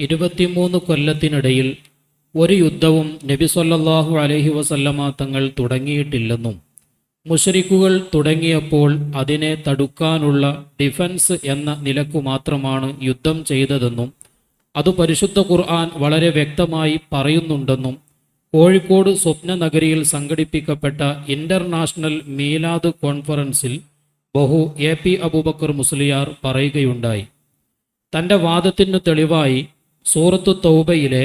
ഇരുപത്തിമൂന്ന് കൊല്ലത്തിനിടയിൽ ഒരു യുദ്ധവും നബി സല്ലല്ലാഹു അലൈഹി വസല്ലമ തങ്ങൾ തുടങ്ങിയിട്ടില്ലെന്നും മുഷരിക്കുകൾ തുടങ്ങിയപ്പോൾ അതിനെ തടുക്കാനുള്ള ഡിഫൻസ് എന്ന നിലക്കു മാത്രമാണ് യുദ്ധം ചെയ്തതെന്നും അത് പരിശുദ്ധ ഖുർആൻ വളരെ വ്യക്തമായി പറയുന്നുണ്ടെന്നും കോഴിക്കോട് സ്വപ്ന നഗരിയിൽ സംഘടിപ്പിക്കപ്പെട്ട ഇന്റർനാഷണൽ മീലാദ് കോൺഫറൻസിൽ ബഹു എ പി അബൂബക്കർ മുസ്ലിയാർ പറയുകയുണ്ടായി. തന്റെ വാദത്തിന് തെളിവായി സൂറത്തു തൗബയിലെ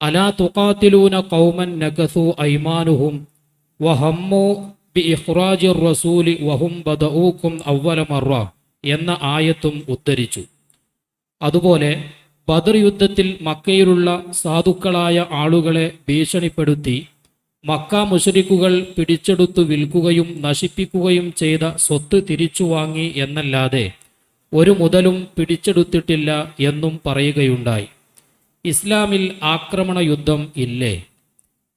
അലാ തുഖാത്തിലൂന കൗമൻ നഗസു ഐമാനുഹും വഹമ്മു ബി ഇഖ്റാജി റസൂലി വഹും ബദഊക്കും അവലമറ എന്ന ആയത്തും ഉദ്ധരിച്ചു. അതുപോലെ ബദർ യുദ്ധത്തിൽ മക്കയിലുള്ള സാധുക്കളായ ആളുകളെ ഭീഷണിപ്പെടുത്തി മക്ക മുഷരിക്കുകൾ പിടിച്ചെടുത്തു വിൽക്കുകയും നശിപ്പിക്കുകയും ചെയ്ത സ്വത്ത് തിരിച്ചു വാങ്ങി എന്നല്ലാതെ ഒരു മുതലും പിടിച്ചെടുത്തിട്ടില്ല എന്നും പറയുകയുണ്ടായി. ഇസ്ലാമിൽ ആക്രമണ യുദ്ധം ഇല്ലേ?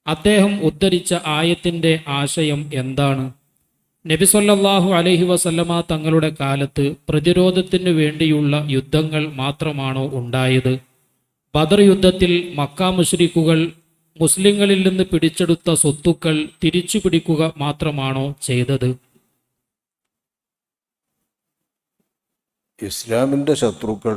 അദ്ദേഹം ഉദ്ധരിച്ച ആയത്തിന്റെ ആശയം എന്താണ്? നബിസൊല്ലാഹു അലഹി വസല്ലമ തങ്ങളുടെ കാലത്ത് പ്രതിരോധത്തിനു വേണ്ടിയുള്ള യുദ്ധങ്ങൾ മാത്രമാണോ ഉണ്ടായത്? ബദർ യുദ്ധത്തിൽ മക്ക മുഷ്രിക്കുകൾ മുസ്ലിങ്ങളിൽ നിന്ന് പിടിച്ചെടുത്ത സ്വത്തുക്കൾ തിരിച്ചു പിടിക്കുക മാത്രമാണോ ചെയ്തത്? ഇസ്ലാമിന്റെ ശത്രുക്കൾ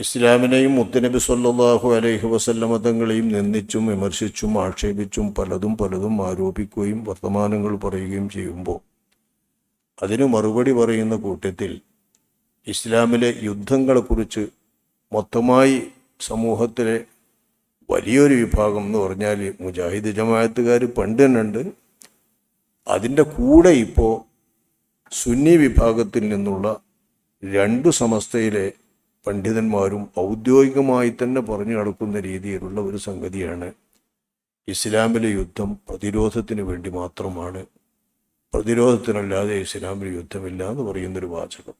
ഇസ്ലാമിനെയും മുത്തനബി സല്ലാഹു അലൈഹി വസല്ലമ തങ്ങളെയും നിന്ദിച്ചും വിമർശിച്ചും ആക്ഷേപിച്ചും പലതും പലതും ആരോപിക്കുകയും വർത്തമാനങ്ങൾ പറയുകയും ചെയ്യുമ്പോൾ അതിനു മറുപടി പറയുന്ന കൂട്ടത്തിൽ ഇസ്ലാമിലെ യുദ്ധങ്ങളെക്കുറിച്ച് മൊത്തമായി സമൂഹത്തിലെ വലിയൊരു വിഭാഗം എന്ന് പറഞ്ഞാൽ മുജാഹിദ് ജമാഅത്തുകാർ പണ്ട് തന്നെ ഉണ്ട്. അതിന്റെ കൂടെ ഇപ്പോൾ സുന്നി വിഭാഗത്തിൽ നിന്നുള്ള രണ്ട് സമസ്തയിലെ പണ്ഡിതന്മാരും ഔദ്യോഗികമായി തന്നെ പറഞ്ഞു നടക്കുന്ന രീതിയിലുള്ള ഒരു സംഗതിയാണ് ഇസ്ലാമിലെ യുദ്ധം പ്രതിരോധത്തിന് വേണ്ടി മാത്രമാണ്. പ്രതിരോധത്തിനല്ലാതെ ഇസ്ലാമിൽ യുദ്ധമില്ല എന്ന് പറയുന്നൊരു വാചകം.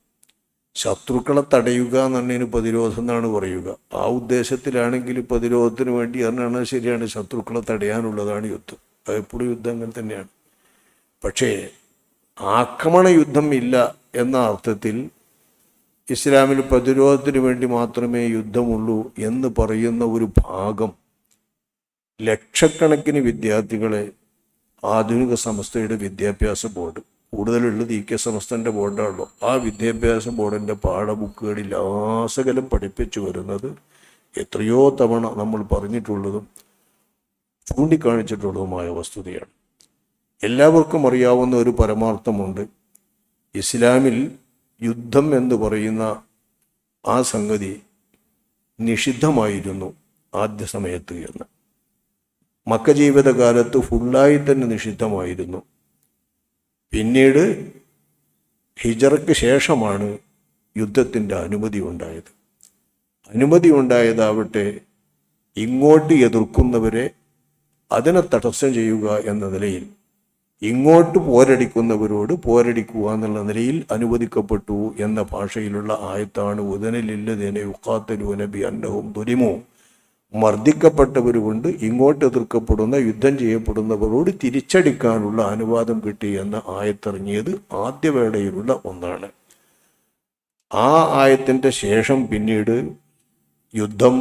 ശത്രുക്കളെ തടയുക എന്നുള്ളതിന് പ്രതിരോധം എന്നാണ് പറയുക. ആ ഉദ്ദേശത്തിലാണെങ്കിൽ പ്രതിരോധത്തിന് വേണ്ടി എന്നാണ് ശരിയാണ്. ശത്രുക്കളെ തടയാനുള്ളതാണ് യുദ്ധം. അതെപ്പോഴും യുദ്ധം അങ്ങനെ തന്നെയാണ്. പക്ഷേ ആക്രമണ യുദ്ധം ഇല്ല എന്ന അർത്ഥത്തിൽ ഇസ്ലാമിൽ പ്രതിരോധത്തിന് വേണ്ടി മാത്രമേ യുദ്ധമുള്ളൂ എന്ന് പറയുന്ന ഒരു ഭാഗം ലക്ഷക്കണക്കിന് വിദ്യാർത്ഥികളെ ആധുനിക സംസ്ഥയുടെ വിദ്യാഭ്യാസ ബോർഡ് കൂടുതലുള്ളത് ഇ കെ സംസ്ഥന്റെ ബോർഡാണല്ലോ. ആ വിദ്യാഭ്യാസ ബോർഡിന്റെ പാഠബുക്കുകളിൽ ആസകലം പഠിപ്പിച്ചു വരുന്നത് എത്രയോ തവണ നമ്മൾ പറഞ്ഞിട്ടുള്ളതും ചൂണ്ടിക്കാണിച്ചിട്ടുള്ളതുമായ വസ്തുതയാണ്. എല്ലാവർക്കും അറിയാവുന്ന ഒരു പരമാർത്ഥമുണ്ട്. ഇസ്ലാമിൽ യുദ്ധം എന്ന് പറയുന്ന ആ സംഗതി നിഷിദ്ധമായിരുന്നു ആദ്യ സമയത്ത് എന്ന്. മക്ക ജീവിതകാലത്ത് ഫുള്ളായി തന്നെ നിഷിദ്ധമായിരുന്നു. പിന്നീട് ഹിജറയ്ക്ക് ശേഷമാണ് യുദ്ധത്തിന്റെ അനുമതി ഉണ്ടായത്. അനുമതി ഉണ്ടായതാവട്ടെ ഇങ്ങോട്ട് എതിർക്കുന്നവരെ അതിനെ തടസ്സം ചെയ്യുക എന്ന നിലയിൽ ഇങ്ങോട്ട് പോരടിക്കുന്നവരോട് പോരടിക്കുക എന്നുള്ള നിലയിൽ അനുവദിക്കപ്പെട്ടു എന്ന ഭാഷയിലുള്ള ആയത്താണ് ഉദനലില്ലതേനെ യുക്കാത്തലു നബി അന്നവും ദുരിമോ മർദ്ദിക്കപ്പെട്ടവരുകൊണ്ട് ഇങ്ങോട്ട് എതിർക്കപ്പെടുന്ന യുദ്ധം ചെയ്യപ്പെടുന്നവരോട് തിരിച്ചടിക്കാനുള്ള അനുവാദം കിട്ടി എന്ന ആയത്തിറങ്ങിയത് ആദ്യവേളയിലുള്ള ഒന്നാണ്. ആ ആയത്തിന്റെ ശേഷം പിന്നീട് യുദ്ധം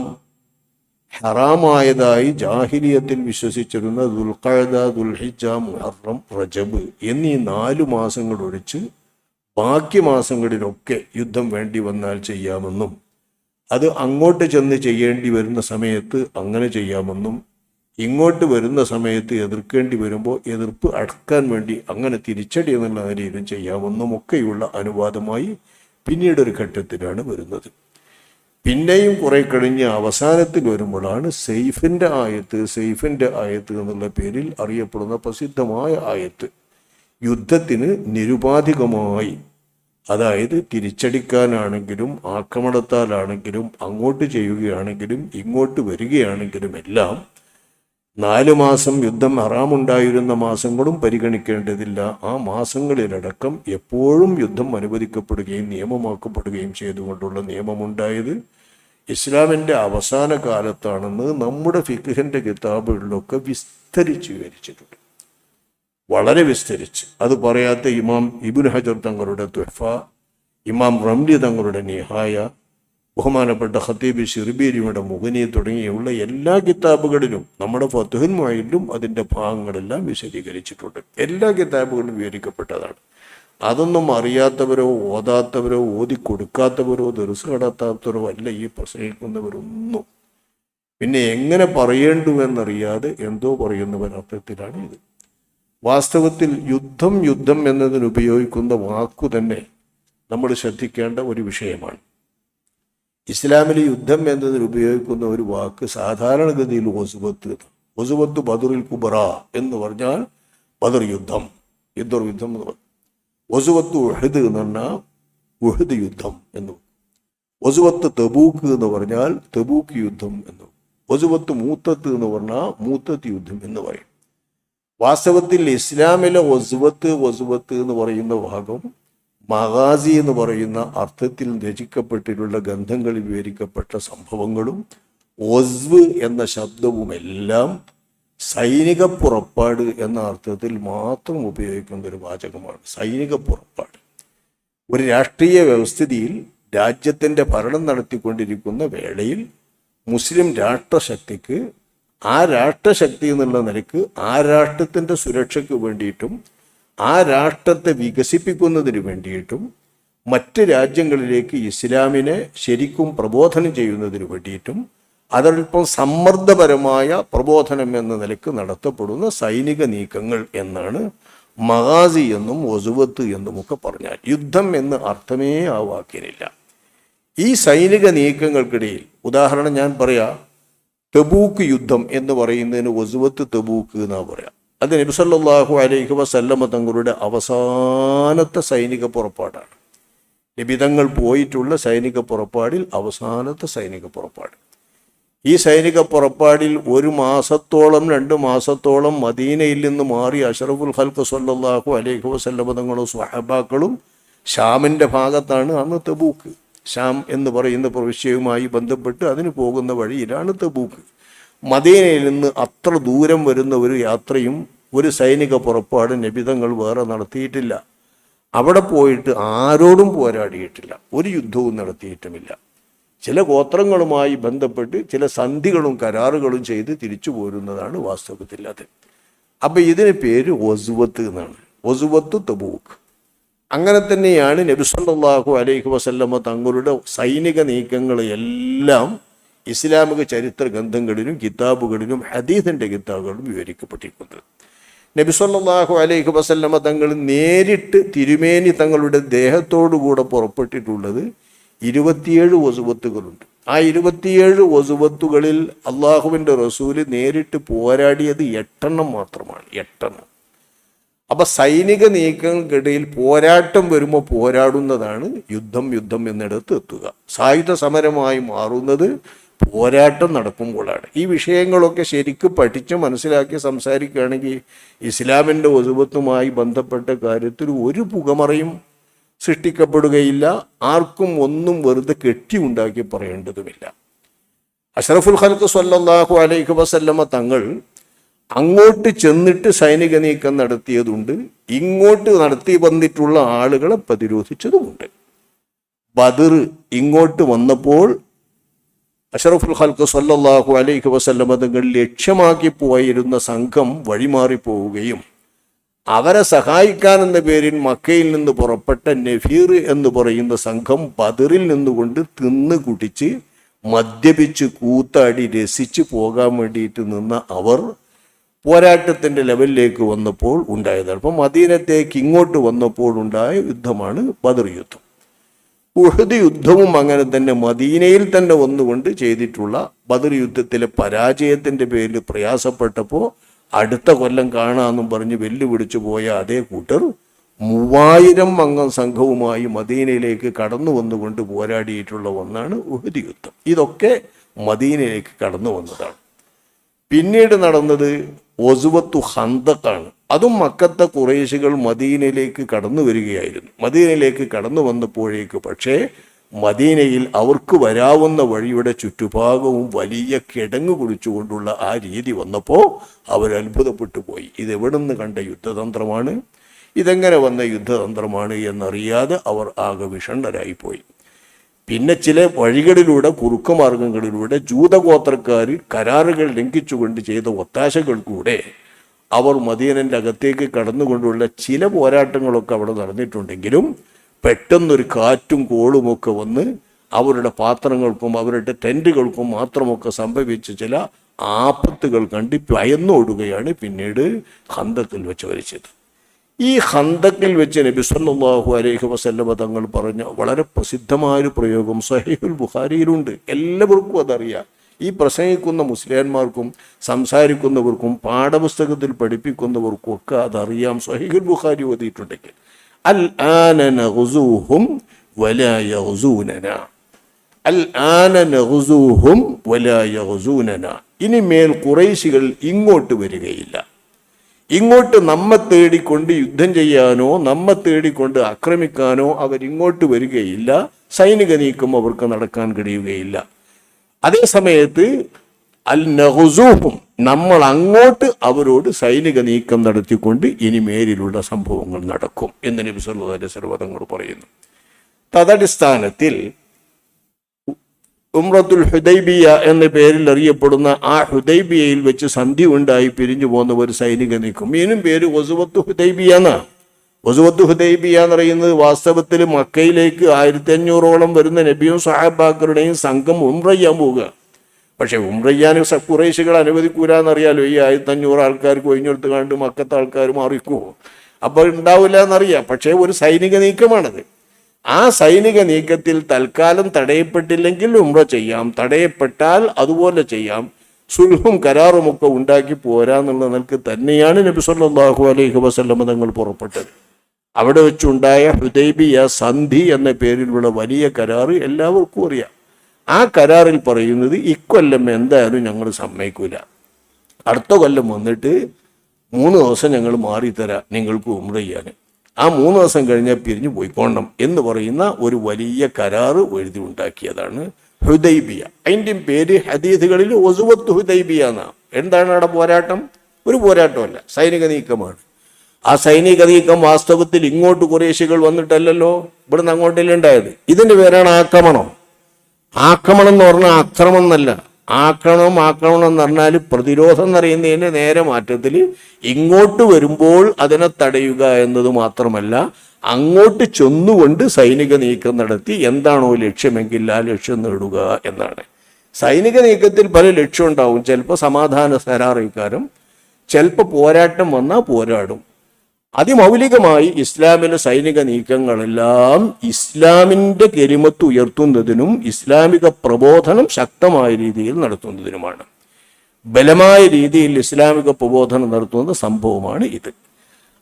ഹറാമായതായി ജാഹിലിയത്തിൽ വിശ്വസിച്ചിരുന്ന ദുൽഖഅദ ദുൽഹിജ മുഹറം റജബ് എന്നീ നാലു മാസങ്ങൾ ഒഴിച്ച് ബാക്കി മാസങ്ങളിലൊക്കെ യുദ്ധം വേണ്ടി വന്നാൽ ചെയ്യാമെന്നും അത് അങ്ങോട്ട് ചെന്ന് ചെയ്യേണ്ടി വരുന്ന സമയത്ത് അങ്ങനെ ചെയ്യാമെന്നും ഇങ്ങോട്ട് വരുന്ന സമയത്ത് എതിർക്കേണ്ടി വരുമ്പോൾ എതിർപ്പ് അടക്കാൻ വേണ്ടി അങ്ങനെ തിരിച്ചടി എന്നുള്ള നിലയിലും ചെയ്യാമെന്നും ഒക്കെയുള്ള അനുവാദമായി പിന്നീടൊരു ഘട്ടത്തിലാണ് വരുന്നത്. പിന്നെയും കുറെ കഴിഞ്ഞ് അവസാനത്തിൽ വരുമ്പോഴാണ് സെയ്ഫിന്റെ ആയത്ത് സെയ്ഫിന്റെ ആയത്ത് എന്നുള്ള പേരിൽ അറിയപ്പെടുന്ന പ്രസിദ്ധമായ ആയത്ത്. യുദ്ധത്തിന് നിരുപാധികമായി അതായത് തിരിച്ചടിക്കാനാണെങ്കിലും ആക്രമണത്താലാണെങ്കിലും അങ്ങോട്ട് ചെയ്യുകയാണെങ്കിലും ഇങ്ങോട്ട് വരികയാണെങ്കിലും എല്ലാം നാല് മാസം യുദ്ധം ഹറാമുണ്ടായിരുന്ന മാസങ്ങളും പരിഗണിക്കേണ്ടതില്ല. ആ മാസങ്ങളിലടക്കം എപ്പോഴും യുദ്ധം അനുവദിക്കപ്പെടുകയും നിയമമാക്കപ്പെടുകയും ചെയ്തുകൊണ്ടുള്ള നിയമമുണ്ടായത് ഇസ്ലാമിന്റെ അവസാന കാലത്താണെന്ന് നമ്മുടെ ഫിഖിന്റെ കിതാബുകളിലൊക്കെ വിസ്തരിച്ച് വിവരിച്ചിട്ടുണ്ട്. വളരെ വിസ്തരിച്ച്. അത് പറയാത്ത ഇമാം ഇബുൻ ഹജർ തങ്ങളുടെ തുഹഫ ഇമാം റംലി തങ്ങളുടെ നിഹായ ബഹുമാനപ്പെട്ട ഹത്തീബ് ഷിർബീരിയുടെ മുഖനി തുടങ്ങിയുള്ള എല്ലാ കിതാബുകളിലും നമ്മുടെ ഫത്തുഹിൻ മൊയിലും അതിന്റെ ഭാഗങ്ങളെല്ലാം വിശദീകരിച്ചിട്ടുണ്ട്. എല്ലാ കിതാബുകളും വിവരിക്കപ്പെട്ടതാണ്. അതൊന്നും അറിയാത്തവരോ ഓതാത്തവരോ ഓതി കൊടുക്കാത്തവരോ ദർസ് അല്ല ഈ പ്രസംഗിക്കുന്നവരൊന്നും. പിന്നെ എങ്ങനെ പറയേണ്ടു എന്നറിയാതെ എന്തോ പറയുന്നവർ അർത്ഥത്തിലാണ് ഇത്. വാസ്തവത്തിൽ യുദ്ധം യുദ്ധം എന്നതിന് ഉപയോഗിക്കുന്ന വാക്കു തന്നെ നമ്മൾ ശ്രദ്ധിക്കേണ്ട ഒരു വിഷയമാണ്. ഇസ്ലാമിൽ യുദ്ധം എന്നതിൽ ഉപയോഗിക്കുന്ന ഒരു വാക്ക് സാധാരണഗതിയിൽ ഒസുബത്ത് ഒസുബത്ത് ബദുറിൽ കുബറ എന്ന് പറഞ്ഞാൽ ബദർ യുദ്ധം യുദ്ധർ യുദ്ധം എന്ന് പറഞ്ഞു ഒസുബത്ത് ഉഹദ് എന്ന് പറഞ്ഞാൽ ഉഹദ് യുദ്ധം എന്ന് ഒസുബത്ത് തബൂക്ക് എന്ന് പറഞ്ഞാൽ തബൂക്ക് യുദ്ധം എന്ന് ഒസുബത്ത് മൂത്തത്ത് എന്ന് പറഞ്ഞാൽ മൂത്തത്ത് യുദ്ധം എന്ന് പറയും. വാസ്തവത്തിൽ ഇസ്ലാമിലെ ഒസുബത്ത് ഒസുബത്ത് എന്ന് പറയുന്ന ഭാഗം മഹാസി എന്ന് പറയുന്ന അർത്ഥത്തിൽ രചിക്കപ്പെട്ടിട്ടുള്ള ഗന്ധങ്ങളിൽ വിവരിക്കപ്പെട്ട സംഭവങ്ങളും ഒസ്വ് എന്ന ശബ്ദവുമെല്ലാം സൈനിക പുറപ്പാട് എന്ന അർത്ഥത്തിൽ മാത്രം ഉപയോഗിക്കുന്ന ഒരു വാചകമാണ്. സൈനിക പുറപ്പാട്. ഒരു രാഷ്ട്രീയ വ്യവസ്ഥിതിയിൽ രാജ്യത്തിന്റെ ഭരണം നടത്തിക്കൊണ്ടിരിക്കുന്ന വേളയിൽ മുസ്ലിം രാഷ്ട്രശക്തിക്ക് ആ രാഷ്ട്രശക്തി എന്നുള്ള നിലയ്ക്ക് ആ രാഷ്ട്രത്തിന്റെ സുരക്ഷയ്ക്ക് വേണ്ടിയിട്ടും ആ രാഷ്ട്രത്തെ വികസിപ്പിക്കുന്നതിന് വേണ്ടിയിട്ടും മറ്റ് രാജ്യങ്ങളിലേക്ക് ഇസ്ലാമിനെ ശരിക്കും പ്രബോധനം ചെയ്യുന്നതിന് വേണ്ടിയിട്ടും അതൽപ്പം സമ്മർദ്ദപരമായ പ്രബോധനം എന്ന നിലയ്ക്ക് നടത്തപ്പെടുന്ന സൈനിക നീക്കങ്ങൾ എന്നാണ് മഹാസി എന്നും ഒസുവത്ത് എന്നുമൊക്കെ പറഞ്ഞാൽ യുദ്ധം എന്ന് അർത്ഥമേ ആ വാക്കിനില്ല. ഈ സൈനിക നീക്കങ്ങൾക്കിടയിൽ ഉദാഹരണം ഞാൻ പറയാ തെബൂക്ക് യുദ്ധം എന്ന് പറയുന്നതിന് ഒസുവത്ത് തെബൂക്ക് എന്നാ പറയാം. അത് നബിസല്ലാഹു അലൈഹി വസല്ലമ തങ്ങളുടെ അവസാനത്തെ സൈനിക പുറപ്പാടാണ്. നിബിതങ്ങൾ പോയിട്ടുള്ള സൈനിക പുറപ്പാടിൽ അവസാനത്തെ സൈനിക പുറപ്പാട്. ഈ സൈനിക പുറപ്പാടിൽ ഒരു മാസത്തോളം രണ്ട് മാസത്തോളം മദീനയിൽ നിന്ന് മാറി അഷറഫുൽ ഹൽക്ക് സല്ലാഹു അലൈഹി വസല്ലമ തങ്ങളും സ്വഹബാക്കളും ഷാമിന്റെ ഭാഗത്താണ് അന്ന് തെബൂക്ക്. ഷാം എന്ന് പറയുന്ന പ്രവിശ്യയുമായി ബന്ധപ്പെട്ട് അതിന് പോകുന്ന വഴിയിലാണ് തെബൂക്ക്. മദീനയിൽ നിന്ന് അത്ര ദൂരം വരുന്ന ഒരു യാത്രയും ഒരു സൈനിക പുറപ്പാട് നബിതങ്ങൾ വേറെ നടത്തിയിട്ടില്ല. അവിടെ പോയിട്ട് ആരോടും പോരാടിയിട്ടില്ല. ഒരു യുദ്ധവും നടത്തിയിട്ടുമില്ല. ചില ഗോത്രങ്ങളുമായി ബന്ധപ്പെട്ട് ചില സന്ധികളും കരാറുകളും ചെയ്ത് തിരിച്ചു പോരുന്നതാണ് വാസ്തവത്തിൽ അത് അപ്പം ഇതിന് പേര് ഒസുവത്ത് എന്നാണ്. ഒസുവത്ത് തബൂക്ക്. അങ്ങനെ തന്നെയാണ് നബിസല്ലാഹു അലൈഹി വസല്ലമ്മ തങ്ങളുടെ സൈനിക നീക്കങ്ങൾ എല്ലാം ഇസ്ലാമിക ചരിത്ര ഗ്രന്ഥങ്ങളിലും കിതാബുകളിലും ഹദീസിന്റെ കിതാബുകളിലും വിവരിക്കപ്പെട്ടിരിക്കുന്നത്. നബിസ്വല്ലാഹു അലൈഹി വസല്ലമ തങ്ങൾ നേരിട്ട് തിരുമേനി തങ്ങളുടെ ദേഹത്തോടുകൂടെ പുറപ്പെട്ടിട്ടുള്ളത് ഇരുപത്തിയേഴ് വസുവത്തുകളുണ്ട്. ആ ഇരുപത്തിയേഴ് വസുവത്തുകളിൽ അള്ളാഹുവിന്റെ റസൂൽ നേരിട്ട് പോരാടിയത് എട്ടെണ്ണം മാത്രമാണ്. എട്ടെണ്ണം. അപ്പം സൈനിക നീക്കങ്ങൾക്കിടയിൽ പോരാട്ടം വരുമ്പോൾ പോരാടുന്നതാണ് യുദ്ധം യുദ്ധം എന്നിടത്ത് എത്തുക. സായുധ സമരമായി മാറുന്നത് പോരാട്ടം നടക്കുമ്പോഴാണ്. ഈ വിഷയങ്ങളൊക്കെ ശരിക്കും പഠിച്ച് മനസ്സിലാക്കി സംസാരിക്കുകയാണെങ്കിൽ ഇസ്ലാമിന്റെ ഒതുവത്തുമായി ബന്ധപ്പെട്ട കാര്യത്തിൽ ഒരു പുകമറയും സൃഷ്ടിക്കപ്പെടുകയില്ല. ആർക്കും ഒന്നും വെറുതെ കെട്ടി ഉണ്ടാക്കി പറയേണ്ടതുമില്ല. അഷറഫുൽ ഖൽക്ക് സല്ലാഹു അലൈഹി വസല്ലമ തങ്ങൾ അങ്ങോട്ട് ചെന്നിട്ട് സൈനിക നീക്കം നടത്തിയതുണ്ട്. ഇങ്ങോട്ട് നടത്തി വന്നിട്ടുള്ള ആളുകളെ പ്രതിരോധിച്ചതുമുണ്ട്. ബദർ ഇങ്ങോട്ട് വന്നപ്പോൾ അഷറഫുൽ ഖൽക്ക് സല്ലാഹു അലൈഹി വസല്ലമ തങ്ങൾ ലക്ഷ്യമാക്കി പോയിരുന്ന സംഘം വഴിമാറിപ്പോവുകയും അവരെ സഹായിക്കാൻ എന്ന പേരിൽ മക്കയിൽ നിന്ന് പുറപ്പെട്ട നഫീർ എന്ന് പറയുന്ന സംഘം ബദറിൽ നിന്നുകൊണ്ട് തിന്ന് കുടിച്ച് മദ്യപിച്ച് കൂത്താടി രസിച്ച് പോകാൻ വേണ്ടിയിട്ട് നിന്ന അവർ പോരാട്ടത്തിന്റെ ലെവലിലേക്ക് വന്നപ്പോൾ ഉണ്ടായതാണ്. അപ്പം മദീനത്തേക്ക് ഇങ്ങോട്ട് വന്നപ്പോൾ ഉണ്ടായ യുദ്ധമാണ് ബദർ യുദ്ധം. ഉഹദ് യുദ്ധവും അങ്ങനെ തന്നെ മദീനയിൽ തന്നെ ഒന്നുകൊണ്ട് ചെയ്തിട്ടുള്ള ബദർ യുദ്ധത്തിലെ പരാജയത്തിന്റെ പേരിൽ പ്രയാസപ്പെട്ടപ്പോൾ അടുത്ത കൊല്ലം കാണാമെന്നും പറഞ്ഞ് വെല്ലുവിളിച്ചു പോയ അതേ കൂട്ടർ മൂവായിരം അംഗം സംഘവുമായി മദീനയിലേക്ക് കടന്നു വന്നുകൊണ്ട് പോരാടിയിട്ടുള്ള ഒന്നാണ് ഉഹദ് യുദ്ധം. ഇതൊക്കെ മദീനയിലേക്ക് കടന്നു വന്നതാണ്. പിന്നീട് നടന്നത് ഒസുവത്തു ഹന്തക്കാണ്. അതും മക്കത്തെ കുറേശികൾ മദീനയിലേക്ക് കടന്നു വരികയായിരുന്നു. മദീനയിലേക്ക് കടന്നു വന്നപ്പോഴേക്ക് പക്ഷേ മദീനയിൽ അവർക്ക് വരാവുന്ന വഴിയുടെ ചുറ്റുഭാഗവും വലിയ കിടങ്ങ് കുടിച്ചുകൊണ്ടുള്ള ആ രീതി വന്നപ്പോൾ അവർ അത്ഭുതപ്പെട്ടു പോയി. ഇത് എവിടെ നിന്ന് കണ്ട യുദ്ധതന്ത്രമാണ്? ഇതെങ്ങനെ വന്ന യുദ്ധതന്ത്രമാണ് എന്നറിയാതെ അവർ ആകെ വിഷണ്ണരായിപ്പോയി പിന്നെ ചില വഴികളിലൂടെ കുറുക്കുമാർഗങ്ങളിലൂടെ ജൂതഗോത്രക്കാർ കരാറുകൾ ലംഘിച്ചുകൊണ്ട് ചെയ്ത ഒത്താശകൾ കൂടെ അവർ മദീനന്റെ അകത്തേക്ക് കടന്നുകൊണ്ടുള്ള ചില പോരാട്ടങ്ങളൊക്കെ അവിടെ നടന്നിട്ടുണ്ടെങ്കിലും പെട്ടെന്നൊരു കാറ്റും കോളുമൊക്കെ വന്ന് അവരുടെ പാത്രങ്ങൾക്കും അവരുടെ ടെന്റുകൾക്കും മാത്രമൊക്കെ സംഭവിച്ച ചില ആപത്തുകൾ കണ്ട് ഭയന്നോടുകയാണ് പിന്നീട് ഹന്തത്തിൽ വെച്ച് വരിച്ചത് ഈ ഹന്തക്കിൽ വെച്ച് നബി സല്ലല്ലാഹു അലൈഹി വസല്ലമ തങ്ങൾ പറഞ്ഞ വളരെ പ്രസിദ്ധമായൊരു പ്രയോഗം സഹീഹുൽ ബുഖാരിയിലുണ്ട്. എല്ലാവർക്കും അതറിയാം. ഈ പ്രസംഗിക്കുന്ന മുസ്ലിംമാർക്കും സംസാരിക്കുന്നവർക്കും പാഠപുസ്തകത്തിൽ പഠിപ്പിക്കുന്നവർക്കും ഒക്കെ അതറിയാം. സഹീഹുൽ ബുഖാരി ഓതിയിട്ടുണ്ടെങ്കിൽ. അൽ ആന നഗ്സൂഹും വലാ യഗ്സൂനന. അൽ ആന നഗ്സൂഹും വലാ യഗ്സൂനന. ഇനിമേൽ കുറേശികൾ ഇങ്ങോട്ട് വരികയില്ല. ഇങ്ങോട്ട് നമ്മെ തേടിക്കൊണ്ട് യുദ്ധം ചെയ്യാനോ നമ്മെ തേടിക്കൊണ്ട് ആക്രമിക്കാനോ അവരിങ്ങോട്ട് വരികയില്ല. സൈനിക നീക്കം അവർക്ക് നടക്കാൻ കഴിയുകയില്ല. അതേ സമയത്ത് അൽ നഹുസൂഹും നമ്മൾ അങ്ങോട്ട് അവരോട് സൈനിക നീക്കം നടത്തിക്കൊണ്ട് ഇനി മേലിലുള്ള സംഭവങ്ങൾ നടക്കും എന്ന് നബി സല്ലല്ലാഹു അലൈഹി വസല്ലം തങ്ങൾ പറയുന്നു. തദടിസ്ഥാനത്തിൽ ഉമ്രത്തുൽ ഹുദൈബിയ എന്ന പേരിൽ അറിയപ്പെടുന്ന ആ ഹുദൈബിയയിൽ വെച്ച് സന്ധി ഉണ്ടായി പിരിഞ്ഞു പോകുന്ന ഒരു സൈനിക നീക്കം. ഇതിനും പേര് ഒസുവത്ത് ഹുദൈബിയ എന്നാണ്. വസുവത്ത് ഹുദൈബിയ എന്ന് പറയുന്നത് വാസ്തവത്തിൽ മക്കയിലേക്ക് ആയിരത്തി അഞ്ഞൂറോളം വരുന്ന നബിയും സഹാബാക്കളുടെയും സംഘം ഉംറ ചെയ്യാൻ പോവുക. പക്ഷെ ഉംറ ചെയ്യാൻ സ- കുറേശികൾ അനുവദിക്കൂലെന്നറിയാലോ? ഈ ആയിരത്തി അഞ്ഞൂറ് ആൾക്കാർക്ക് ഒഴിഞ്ഞെടുത്ത് കണ്ട് മക്കത്തെ ആൾക്കാർ മാറിക്കുമോ അപ്പോൾ ഉണ്ടാവില്ല എന്നറിയാം പക്ഷേ ഒരു സൈനിക നീക്കമാണത്. ആ സൈനിക നീക്കത്തിൽ തൽക്കാലം തടയപ്പെട്ടില്ലെങ്കിൽ ഉംറ ചെയ്യാം. തടയപ്പെട്ടാൽ അതുപോലെ ചെയ്യാം. സുൽഹും കരാറുമൊക്കെ ഉണ്ടാക്കി പോരാന്നുള്ള നിലയ്ക്ക് തന്നെയാണ് നബി അലൈഹി വസല്ലം തങ്ങൾ പുറപ്പെട്ടത്. അവിടെ വെച്ചുണ്ടായ ഹുദൈബിയ സന്ധി എന്ന പേരിലുള്ള വലിയ കരാർ എല്ലാവർക്കും അറിയാം. ആ കരാറിൽ പറയുന്നത് ഇക്കൊല്ലം എന്തായാലും ഞങ്ങൾ സമ്മതിക്കൂല. അടുത്ത കൊല്ലം വന്നിട്ട് മൂന്ന് ദിവസം ഞങ്ങൾ മാറിത്തരാം നിങ്ങൾക്ക് ഉമ്ര ചെയ്യാൻ. ആ മൂന്ന് ദിവസം കഴിഞ്ഞാൽ പിരിഞ്ഞു പോയിക്കോണം എന്ന് പറയുന്ന ഒരു വലിയ കരാറ് എഴുതി ഉണ്ടാക്കിയതാണ് ഹുദൈബിയ. അതിന്റെയും പേര് ഹദീദുകളിൽ ഒസുവത്ത് ഹുദൈബിയ എന്നാണ് എന്താണ് അവിടെ പോരാട്ടം? ഒരു പോരാട്ടമല്ല സൈനിക നീക്കമാണ്. ആ സൈനിക നീക്കം വാസ്തവത്തിൽ ഇങ്ങോട്ട് കുറേശികൾ വന്നിട്ടല്ലല്ലോ? ഇവിടുന്ന് അങ്ങോട്ടല്ലേ ഉണ്ടായത്? ഇതിന്റെ പേരാണ് ആക്രമണം. ആക്രമണം എന്ന് പറഞ്ഞാൽ അക്രമം എന്നല്ല ആക്രമണം ആക്രമണം എന്ന് പറഞ്ഞാൽ പ്രതിരോധം എന്ന് പറയുന്നതിന്റെ നേരെ മാറ്റത്തിൽ ഇങ്ങോട്ട് വരുമ്പോൾ അതിനെ തടയുക എന്നത് മാത്രമല്ല അങ്ങോട്ട് ചെന്നുകൊണ്ട് സൈനിക നീക്കം നടത്തി എന്താണോ ലക്ഷ്യമെങ്കിൽ ആ ലക്ഷ്യം നേടുക എന്നാണ്. സൈനിക നീക്കത്തിൽ പല ലക്ഷ്യം ഉണ്ടാവും. ചിലപ്പോൾ സമാധാന സരാറിക്കാരും ചിലപ്പോൾ പോരാട്ടം വന്നാൽ പോരാടും. അതിമൗലികമായി ഇസ്ലാമിലെ സൈനിക നീക്കങ്ങളെല്ലാം ഇസ്ലാമിന്റെ കെരിമത്ത് ഉയർത്തുന്നതിനും ഇസ്ലാമിക പ്രബോധനം ശക്തമായ രീതിയിൽ നടത്തുന്നതിനുമാണ്. ബലമായ രീതിയിൽ ഇസ്ലാമിക പ്രബോധനം നടത്തുന്ന സംഭവമാണ് ഇത്.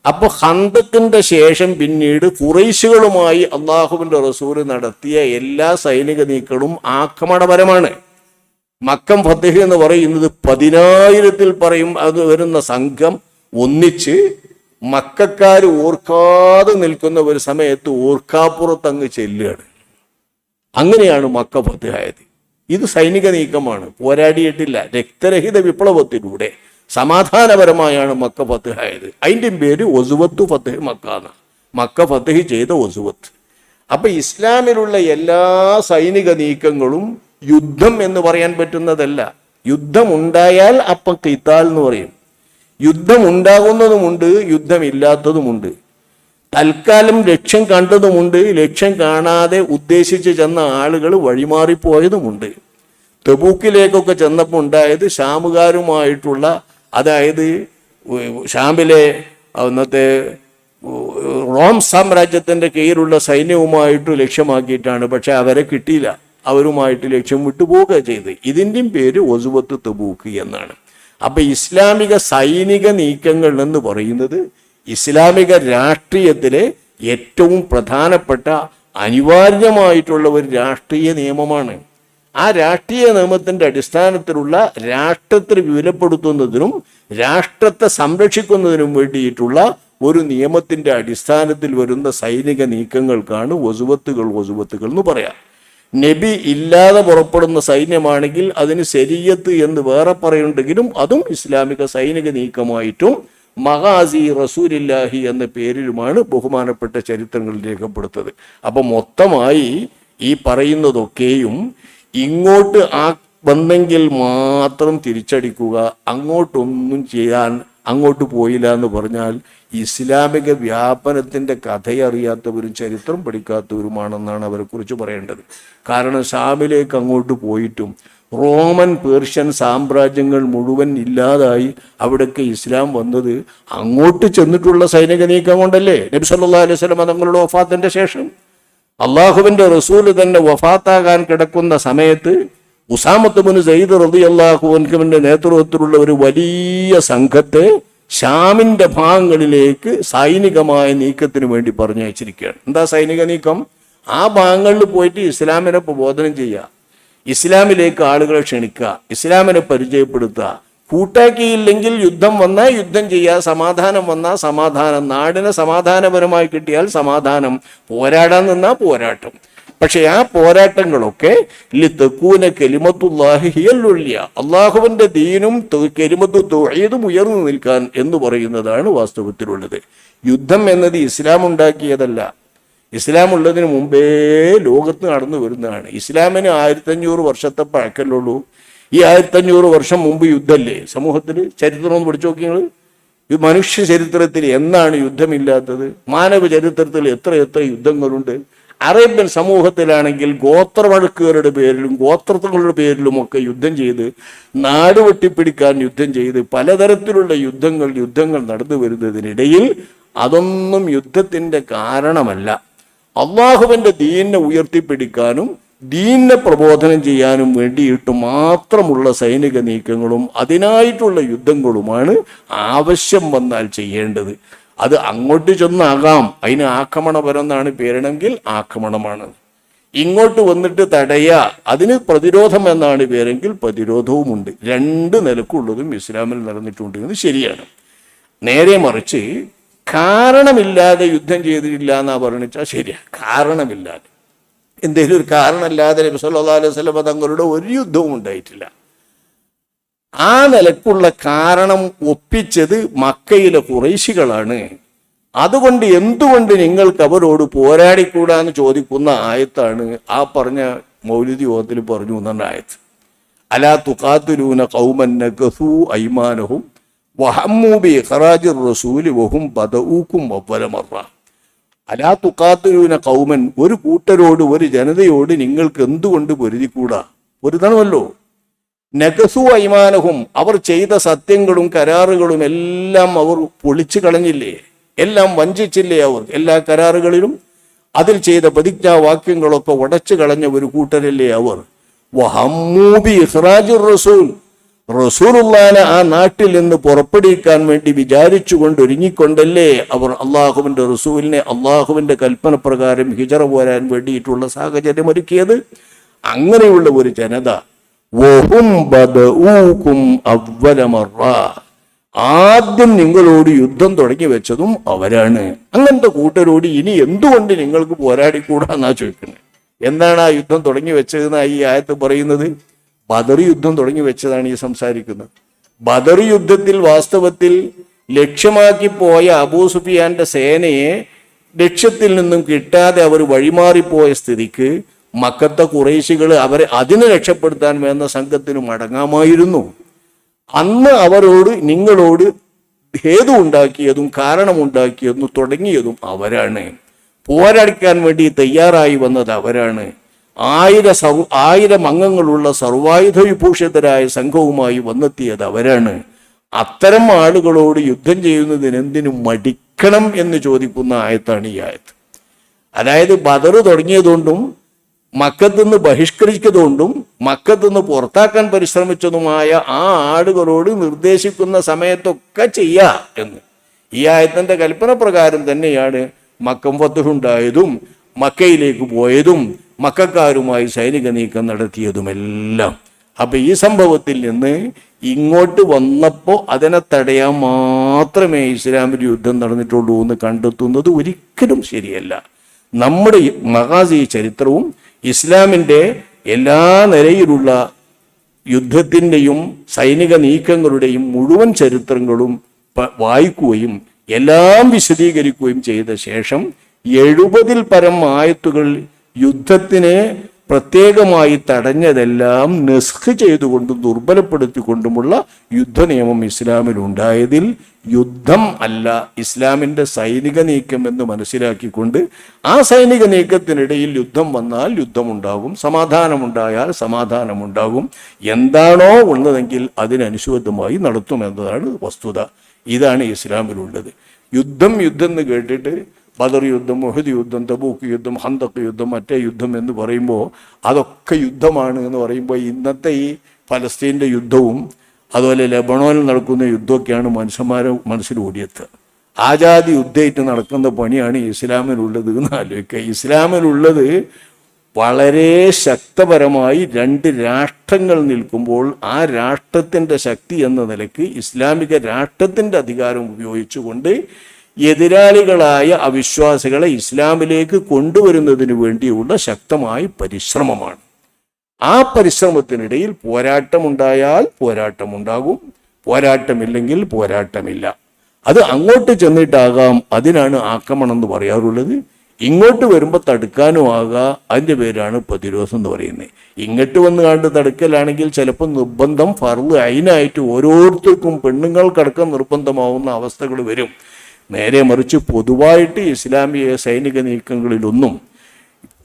അപ്പൊ ഹന്തക്കിന്റെ ശേഷം പിന്നീട് കുറേശുകളുമായി അള്ളാഹുവിന്റെ റസൂൽ നടത്തിയ എല്ലാ സൈനിക നീക്കങ്ങളും ആക്രമണപരമാണ്. മക്കം ഫത്തേഹ് എന്ന് പറയുന്നത് പതിനായിരത്തിൽ പറയും അത് വരുന്ന സംഘം ഒന്നിച്ച് മക്കാർ ഓർക്കാതെ നിൽക്കുന്ന ഒരു സമയത്ത് ഓർക്കാപ്പുറത്ത് അങ്ങ് ചെല്ലുകയാണ്. അങ്ങനെയാണ് മക്ക ഫത്തേഹായത്. ഇത് സൈനിക നീക്കമാണ്. പോരാടിയിട്ടില്ല. രക്തരഹിത വിപ്ലവത്തിലൂടെ സമാധാനപരമായാണ് മക്ക ഫത്തേഹായത്. അതിന്റെ പേര് ഒസുവത്ത് ഫത്തേഹ് മക്ക എന്നാണ്. മക്ക ഫത്തേഹ് ചെയ്ത ഒസുവത്ത് അപ്പൊ ഇസ്ലാമിലുള്ള എല്ലാ സൈനിക നീക്കങ്ങളും യുദ്ധം എന്ന് പറയാൻ പറ്റുന്നതല്ല. യുദ്ധം ഉണ്ടായാൽ അപ്പം കിത്താൽ എന്ന് പറയും. യുദ്ധം ഉണ്ടാകുന്നതുമുണ്ട് യുദ്ധമില്ലാത്തതുമുണ്ട്. തൽക്കാലം ലക്ഷ്യം കണ്ടതുമുണ്ട് ലക്ഷ്യം കാണാതെ ഉദ്ദേശിച്ച് ചെന്ന ആളുകൾ വഴിമാറിപ്പോയതുമുണ്ട്. തെബൂക്കിലേക്കൊക്കെ ചെന്നപ്പോൾ ഉണ്ടായത് ഷാമുകാരുമായിട്ടുള്ള അതായത് ഷാമിലെ അന്നത്തെ റോം സാമ്രാജ്യത്തിന്റെ കീഴിലുള്ള സൈന്യവുമായിട്ട് ലക്ഷ്യമാക്കിയിട്ടാണ് പക്ഷെ അവരെ കിട്ടിയില്ല. അവരുമായിട്ട് ലക്ഷ്യം വിട്ടുപോവുക ചെയ്ത് ഇതിന്റെയും പേര് ഒസുവത്ത് തെബൂക്ക് എന്നാണ്. അപ്പൊ ഇസ്ലാമിക സൈനിക നീക്കങ്ങൾ എന്ന് പറയുന്നത് ഇസ്ലാമിക രാഷ്ട്രീയത്തിലെ ഏറ്റവും പ്രധാനപ്പെട്ട അനിവാര്യമായിട്ടുള്ള ഒരു രാഷ്ട്രീയ നിയമമാണ്. ആ രാഷ്ട്രീയ നിയമത്തിന്റെ അടിസ്ഥാനത്തിലുള്ള രാഷ്ട്രത്തെ വിപുലപ്പെടുത്തുന്നതിനും രാഷ്ട്രത്തെ സംരക്ഷിക്കുന്നതിനും വേണ്ടിയിട്ടുള്ള ഒരു നിയമത്തിന്റെ അടിസ്ഥാനത്തിൽ വരുന്ന സൈനിക നീക്കങ്ങൾക്കാണ് വസുവത്തുകൾ വസുവത്തുകൾ എന്ന് പറയാം. നബി ഇല്ലാതെ പുറപ്പെടുന്ന സൈന്യമാണെങ്കിൽ അതിന് ശരീയത്ത് എന്ന് വേറെ പറയുന്നുണ്ടെങ്കിലും അതും ഇസ്ലാമിക സൈനിക നീക്കമായിട്ടും മഹാസി റസൂലില്ലാഹി എന്ന പേരിലുമാണ് ബഹുമാനപ്പെട്ട ചരിത്രങ്ങൾ രേഖപ്പെടുത്തത്. അപ്പൊ മൊത്തമായി ഈ പറയുന്നതൊക്കെയും ഇങ്ങോട്ട് ആ വന്നെങ്കിൽ മാത്രം തിരിച്ചടിക്കുക അങ്ങോട്ടൊന്നും ചെയ്യാൻ അങ്ങോട്ട് പോയില്ല എന്ന് പറഞ്ഞാൽ ഇസ്ലാമിക വ്യാപനത്തിന്റെ കഥയറിയാത്തവരും ചരിത്രം പഠിക്കാത്തവരുമാണെന്നാണ് അവരെക്കുറിച്ച് പറയേണ്ടത്. കാരണം ഷാമിലേക്ക് അങ്ങോട്ട് പോയിട്ടും റോമൻ പേർഷ്യൻ സാമ്രാജ്യങ്ങൾ മുഴുവൻ ഇല്ലാതായി അവിടേക്ക് ഇസ്ലാം വന്നത് അങ്ങോട്ട് ചെന്നിട്ടുള്ള സൈനിക നീക്കം കൊണ്ടല്ലേ? നബി സല്ലാ അലൈഹി സ്വലം തങ്ങളുടെ വഫാത്തിന്റെ ശേഷം. അള്ളാഹുവിന്റെ റസൂൽ തന്നെ വഫാത്താകാൻ കിടക്കുന്ന സമയത്ത് ഉസാമത്തുബിന് സയ്യിദ് റതി അള്ളാഹുവിന്റെ നേതൃത്വത്തിലുള്ള ഒരു വലിയ സംഘത്തെ ഷാമിന്റെ ഭാഗങ്ങളിലേക്ക് സൈനികമായ നീക്കത്തിന് വേണ്ടി പറഞ്ഞയച്ചിരിക്കുകയാണ്. എന്താ സൈനിക നീക്കം? ആ ഭാഗങ്ങളിൽ പോയിട്ട് ഇസ്ലാമിനെ പ്രബോധനം ചെയ്യുക. ഇസ്ലാമിലേക്ക് ആളുകളെ ക്ഷണിക്കുക. ഇസ്ലാമിനെ പരിചയപ്പെടുത്തുക. കൂട്ടാക്കിയില്ലെങ്കിൽ യുദ്ധം വന്നാൽ യുദ്ധം ചെയ്യുക. സമാധാനം വന്നാൽ സമാധാനം. നാടിനെ സമാധാനപരമായി കിട്ടിയാൽ സമാധാനം. പോരാടാൻ നിന്നാൽ പോരാട്ടം. പക്ഷെ ആ പോരാട്ടങ്ങളൊക്കെ ലിത്തക്കൂന കെലിമത്തുല്ലാഹി ഹിയല്ലുള്ളിയ. അള്ളാഹുവിന്റെ ദീനും കെലിമത്തു തൊഴിയതും ഉയർന്നു നിൽക്കാൻ എന്ന് പറയുന്നതാണ് വാസ്തവത്തിലുള്ളത്. യുദ്ധം എന്നത് ഇസ്ലാം ഉണ്ടാക്കിയതല്ല. ഇസ്ലാം ഉള്ളതിന് മുമ്പേ ലോകത്ത് നടന്നു വരുന്നതാണ്. ഇസ്ലാമിന് ആയിരത്തഞ്ഞൂറ് വർഷത്തെ പഴക്കല്ലുള്ളൂ. ഈ ആയിരത്തഞ്ഞൂറ് വർഷം മുമ്പ് യുദ്ധമല്ലേ സമൂഹത്തിൽ ചരിത്രം ഒന്ന് പഠിച്ചു നോക്കി മനുഷ്യ ചരിത്രത്തിൽ എന്നാണ് യുദ്ധമില്ലാത്തത്? മാനവ ചരിത്രത്തിൽ എത്ര എത്ര യുദ്ധങ്ങളുണ്ട്? അറേബ്യൻ സമൂഹത്തിലാണെങ്കിൽ ഗോത്രവഴക്കുകളുടെ പേരിലും ഗോത്രങ്ങളുടെ പേരിലുമൊക്കെ യുദ്ധം ചെയ്ത് നാട് വെട്ടിപ്പിടിക്കാൻ യുദ്ധം ചെയ്ത് പലതരത്തിലുള്ള യുദ്ധങ്ങൾ യുദ്ധങ്ങൾ നടന്നു വരുന്നതിനിടയിൽ അതൊന്നും യുദ്ധത്തിന്റെ കാരണമല്ല. അള്ളാഹുവിന്റെ ദീനിനെ ഉയർത്തിപ്പിടിക്കാനും ദീനിനെ പ്രബോധനം ചെയ്യാനും വേണ്ടിയിട്ട് മാത്രമുള്ള സൈനിക നീക്കങ്ങളും അതിനായിട്ടുള്ള യുദ്ധങ്ങളുമാണ് ആവശ്യം വന്നാൽ ചെയ്യേണ്ടത്. അത് അങ്ങോട്ട് ചെന്നാകാം. അതിന് ആക്രമണപരം എന്നാണ് പേരണമെങ്കിൽ ആക്രമണമാണ്. ഇങ്ങോട്ട് വന്നിട്ട് തടയ. അതിന് പ്രതിരോധം എന്നാണ് പേരെങ്കിൽ പ്രതിരോധവും ഉണ്ട് രണ്ട് നിലക്കുള്ളതും ഇസ്ലാമിൽ നടന്നിട്ടുണ്ട് എന്ന് ശരിയാണ്. നേരെ മറിച്ച് കാരണമില്ലാതെ യുദ്ധം ചെയ്തിട്ടില്ല എന്നാ പറഞ്ഞാൽ ശരിയാ. കാരണമില്ലാതെ. എന്തെങ്കിലും ഒരു കാരണമില്ലാതെ നബി സല്ലല്ലാഹു അലൈഹി വസല്ലം തങ്ങളുടെ ഒരു യുദ്ധവും ഉണ്ടായിട്ടില്ല. ആ നിലക്കുള്ള കാരണം ഒപ്പിച്ചത് മക്കയിലെ കുറേശികളാണ്. അതുകൊണ്ട് എന്തുകൊണ്ട് നിങ്ങൾക്ക് അവരോട് പോരാടിക്കൂടാന്ന് ചോദിക്കുന്ന ആയത്താണ് ആ പറഞ്ഞ മൗലിദി യോഗത്തിൽ പറഞ്ഞു എന്നാണ് ആയത്ത്. അലാ തുഖാത്തുലൂന ഖൗമൻ നഗസു ഐമാനഹും വഹമ്മൂബി ബി ഇഖ്റാജിർ റസൂലി വഹും ബദഊക്കും അവ്വല മറ. അലാ തുഖാത്തുലൂന കൗമൻ ഒരു കൂട്ടരോട് ഒരു ജനതയോട് നിങ്ങൾക്ക് എന്തുകൊണ്ട് പൊരുതിക്കൂടാ? പൊരുതണമല്ലോ. നഗസു അയ്മാനഹും. അവർ ചെയ്ത സത്യങ്ങളും കരാറുകളും എല്ലാം അവർ പൊളിച്ചു കളഞ്ഞില്ലേ? എല്ലാം വഞ്ചിച്ചില്ലേ അവർ? എല്ലാ കരാറുകളിലും അതിൽ ചെയ്ത പ്രതിജ്ഞാവാക്യങ്ങളൊക്കെ ഉടച്ചു കളഞ്ഞ ഒരു കൂട്ടരല്ലേ അവർ? വഹമ്മൂബി റസൂൽ. റസൂലുള്ളാനെ ആ നാട്ടിൽ നിന്ന് പുറപ്പെടുവിക്കാൻ വേണ്ടി വിചാരിച്ചുകൊണ്ട് ഒരുങ്ങിക്കൊണ്ടല്ലേ അവർ അള്ളാഹുവിന്റെ റസൂലിനെ അള്ളാഹുവിന്റെ കൽപ്പന പ്രകാരം ഹിജറ പോരാൻ വേണ്ടിയിട്ടുള്ള സാഹചര്യം ഒരുക്കിയത് അങ്ങനെയുള്ള ഒരു ജനത. വഹും ബദൂക്കും അവലമറ മറ. ആദ്യം നിങ്ങളോട് യുദ്ധം തുടങ്ങി വെച്ചതും അവരാണ്. അങ്ങനത്തെ കൂട്ടരോട് ഇനി എന്തുകൊണ്ട് നിങ്ങൾക്ക് പോരാടിക്കൂടാന്നാ ചോദിക്കുന്നത്? എന്താണ് ആ യുദ്ധം തുടങ്ങി വെച്ചതെന്നാണ് ഈ ആയത്ത് പറയുന്നത്? ബദർ യുദ്ധം തുടങ്ങി വെച്ചതാണ് ഈ സംസാരിക്കുന്നത്. ബദർ യുദ്ധത്തിൽ വാസ്തവത്തിൽ ലക്ഷ്യമാക്കി പോയ അബൂ സുഫിയാന്റെ സേനയെ ലക്ഷ്യത്തിൽ നിന്നും കിട്ടാതെ അവർ വഴിമാറിപ്പോയ സ്ഥിതിക്ക് മക്കത്തെ കുറേശികൾ അവരെ അതിനെ രക്ഷപ്പെടുത്താൻ വേണ്ട സംഘത്തിന് മടങ്ങാമായിരുന്നു. അന്ന് അവരോട് നിങ്ങളോട് ഹേതു ഉണ്ടാക്കിയതും കാരണമുണ്ടാക്കിയതും തുടങ്ങിയതും അവരാണ്. പോരാടിക്കാൻ വേണ്ടി തയ്യാറായി വന്നത് അവരാണ്. ആയിര സൗ ആയിരം അംഗങ്ങളുള്ള സർവായുധ വിഭൂഷിതരായ സംഘവുമായി വന്നെത്തിയത് അവരാണ്. അത്തരം ആളുകളോട് യുദ്ധം ചെയ്യുന്നതിന് എന്തിനു മടിക്കണം എന്ന് ചോദിക്കുന്ന ആയത്താണ് ഈ ആയത്ത്. അതായത് ബദർ തുടങ്ങിയതുകൊണ്ടും മക്കത്തുനിന്ന് ബഹിഷ്കരിച്ചതുകൊണ്ടും മക്കത്തുനിന്ന് പുറത്താക്കാൻ പരിശ്രമിച്ചതുമായ ആ ആടുകളോട് നിർദ്ദേശിക്കുന്ന സമയത്തൊക്കെ ചെയ്യാ എന്ന്. ഈ ആയത്തിന്റെ കൽപ്പന പ്രകാരം തന്നെയാണ് മക്കം ഫത്തുണ്ടായതും മക്കയിലേക്ക് പോയതും മക്കാരുമായി സൈനിക നീക്കം നടത്തിയതുമെല്ലാം. അപ്പൊ ഈ സംഭവത്തിൽ നിന്ന് ഇങ്ങോട്ട് വന്നപ്പോൾ അതിനെ തടയാൻ മാത്രമേ ഇസ്ലാമിൽ യുദ്ധം നടന്നിട്ടുള്ളൂ എന്ന് കണ്ടെത്തുന്നത് ഒരിക്കലും ശരിയല്ല. നമ്മുടെ മഹാസി ചരിത്രവും ഇസ്ലാമിന്റെ എല്ലാ നിലയിലുള്ള യുദ്ധത്തിന്റെയും സൈനിക നീക്കങ്ങളുടെയും മുഴുവൻ ചരിത്രങ്ങളും വായിക്കുകയും എല്ലാം വിശദീകരിക്കുകയും ചെയ്ത ശേഷം എഴുപതിൽ പരം ആയത്തുകൾ യുദ്ധത്തിനെ പ്രത്യേകമായി തടഞ്ഞതെല്ലാം നെസ്ഖ് ചെയ്തുകൊണ്ടും ദുർബലപ്പെടുത്തിക്കൊണ്ടുമുള്ള യുദ്ധനിയമം ഇസ്ലാമിൽ ഉണ്ടായതിൽ യുദ്ധം അല്ല ഇസ്ലാമിന്റെ സൈനിക നീക്കം എന്ന് മനസ്സിലാക്കിക്കൊണ്ട് ആ സൈനിക നീക്കത്തിനിടയിൽ യുദ്ധം വന്നാൽ യുദ്ധമുണ്ടാകും സമാധാനമുണ്ടായാൽ സമാധാനമുണ്ടാകും. എന്താണോ ഉള്ളതെങ്കിൽ അതിനനുസൃതമായി നടത്തുമെന്നതാണ് വസ്തുത. ഇതാണ് ഇസ്ലാമിലുള്ളത്. യുദ്ധം യുദ്ധം എന്ന് കേട്ടിട്ട് ബദർ യുദ്ധം മുഹദ് യുദ്ധം തബൂക്ക് യുദ്ധം ഹന്തക്ക് യുദ്ധം മറ്റേ യുദ്ധം എന്ന് പറയുമ്പോൾ അതൊക്കെ യുദ്ധമാണ് എന്ന് പറയുമ്പോൾ ഇന്നത്തെ ഈ ഫലസ്തീന്റെ യുദ്ധവും അതുപോലെ ലബണോനിൽ നടക്കുന്ന യുദ്ധമൊക്കെയാണ് മനുഷ്യന്മാരെ മനസ്സിൽ ഓടിയെത്തുക. ആജാതി യുദ്ധമായിട്ട് നടക്കുന്ന പണിയാണ് ഇസ്ലാമിലുള്ളത് എന്ന് ആലോചിക്കുക. ഇസ്ലാമിലുള്ളത് വളരെ ശക്തപരമായി രണ്ട് രാഷ്ട്രങ്ങൾ നിൽക്കുമ്പോൾ ആ രാഷ്ട്രത്തിന്റെ ശക്തി എന്ന നിലയ്ക്ക് ഇസ്ലാമിക രാഷ്ട്രത്തിന്റെ അധികാരം ഉപയോഗിച്ചുകൊണ്ട് എതിരാളികളായ അവിശ്വാസികളെ ഇസ്ലാമിലേക്ക് കൊണ്ടുവരുന്നതിന് വേണ്ടിയുള്ള ശക്തമായ പരിശ്രമമാണ്. ആ പരിശ്രമത്തിനിടയിൽ പോരാട്ടമുണ്ടായാൽ പോരാട്ടമുണ്ടാകും. പോരാട്ടമില്ലെങ്കിൽ പോരാട്ടമില്ല. അത് അങ്ങോട്ട് ചെന്നിട്ടാകാം. അതിനാണ് ആക്രമണം എന്ന് പറയാറുള്ളത്. ഇങ്ങോട്ട് വരുമ്പോൾ തടുക്കാനും ആകാം. അതിന്റെ പേരാണ് പ്രതിരോധം എന്ന് പറയുന്നത്. ഇങ്ങോട്ട് വന്ന് കണ്ട് തടുക്കലാണെങ്കിൽ ചിലപ്പോൾ നിർബന്ധം ഫർവ് അതിനായിട്ട് ഓരോരുത്തർക്കും പെണ്ണുങ്ങൾക്കടക്കം നിർബന്ധമാവുന്ന അവസ്ഥകൾ വരും. നേരെ മറിച്ച് പൊതുവായിട്ട് ഇസ്ലാമിക സൈനിക നീക്കങ്ങളിലൊന്നും